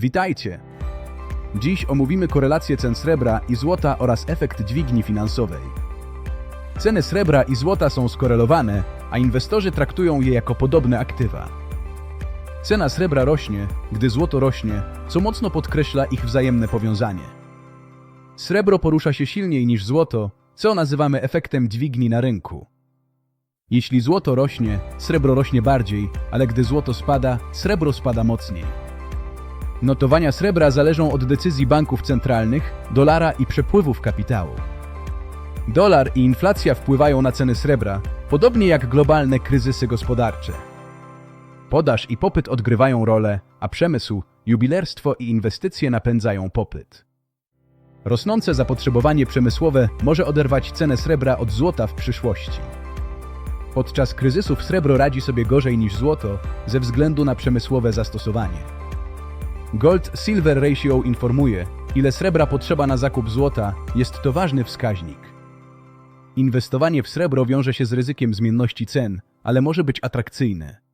Witajcie! Dziś omówimy korelację cen srebra i złota oraz efekt dźwigni finansowej. Ceny srebra i złota są skorelowane, a inwestorzy traktują je jako podobne aktywa. Cena srebra rośnie, gdy złoto rośnie, co mocno podkreśla ich wzajemne powiązanie. Srebro porusza się silniej niż złoto, co nazywamy efektem dźwigni na rynku. Jeśli złoto rośnie, srebro rośnie bardziej, ale gdy złoto spada, srebro spada mocniej. Notowania srebra zależą od decyzji banków centralnych, dolara i przepływów kapitału. Dolar i inflacja wpływają na ceny srebra, podobnie jak globalne kryzysy gospodarcze. Podaż i popyt odgrywają rolę, a przemysł, jubilerstwo i inwestycje napędzają popyt. Rosnące zapotrzebowanie przemysłowe może oderwać cenę srebra od złota w przyszłości. Podczas kryzysów srebro radzi sobie gorzej niż złoto ze względu na przemysłowe zastosowanie. Gold-Silver Ratio informuje, ile srebra potrzeba na zakup złota, jest to ważny wskaźnik. Inwestowanie w srebro wiąże się z ryzykiem zmienności cen, ale może być atrakcyjne.